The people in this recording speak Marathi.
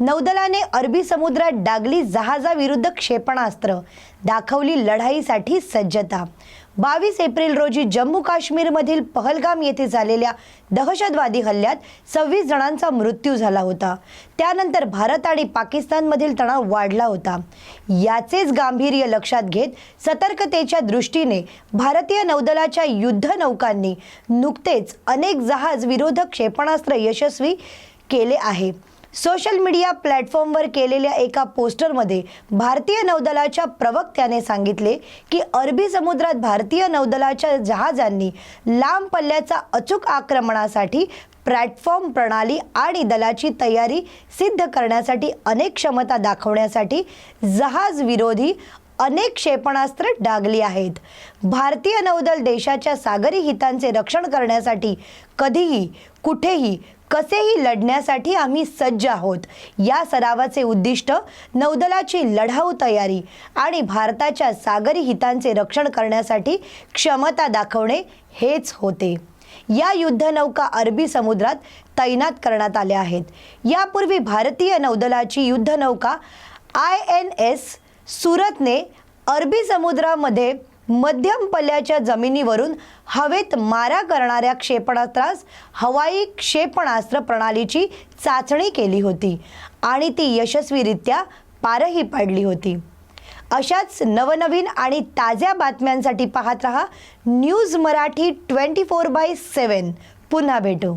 नौदलाने अरबी समुद्रात डागली जहाजाविरुद्ध क्षेपणास्त्र दाखवली लढाईसाठी सज्जता. बावीस एप्रिल रोजी जम्मू काश्मीरमधील पहलगाम येथे झालेल्या दहशतवादी हल्ल्यात सव्वीस जणांचा मृत्यू झाला होता. त्यानंतर भारत आणि पाकिस्तानमधील तणाव वाढला होता. याचेच गांभीर्य लक्षात घेत सतर्कतेच्या दृष्टीने भारतीय नौदलाच्या युद्ध नौकांनी नुकतेच अनेक जहाज विरोधक क्षेपणास्त्र यशस्वी केले आहे. सोशल मीडिया प्लॅटफॉर्मवर केलेल्या एका पोस्टरमध्ये भारतीय नौदलाच्या प्रवक्त्याने सांगितले की अरबी समुद्रात भारतीय नौदलाच्या जहाजांनी लांब पल्ल्याचा अचूक आक्रमणासाठी प्लॅटफॉर्म प्रणाली आणि दलाची तयारी सिद्ध करण्यासाठी अनेक क्षमता दाखवण्यासाठी जहाज विरोधी अनेक क्षेपणास्त्र डागली आहेत. भारतीय नौदल देशाच्या सागरी हितांचे रक्षण करण्यासाठी कधीही कुठेही कसेही लढण्यासाठी आम्ही सज्ज आहोत. या सरावाचे उद्दिष्ट नौदलाची लढाऊ तयारी आणि भारताच्या सागरी हितांचे रक्षण करण्यासाठी क्षमता दाखवणे हेच होते. या युद्धनौका अरबी समुद्रात तैनात करण्यात आल्या आहेत. यापूर्वी भारतीय नौदलाची युद्धनौका आय एन एस सुरतने अरबी समुद्रामध्ये मध्यम पल्ल्याच्या जमिनीवरून हवेत मारा करणाऱ्या क्षेपणास्त्रास हवाई क्षेपणास्त्र प्रणालीची चाचणी केली होती आणि ती यशस्वीरित्या पारही पाडली होती. अशाच नवनवीन आणि ताज्या बातम्यांसाठी पाहत रहा news Marathi twenty four by seven. पुन्हा भेटू.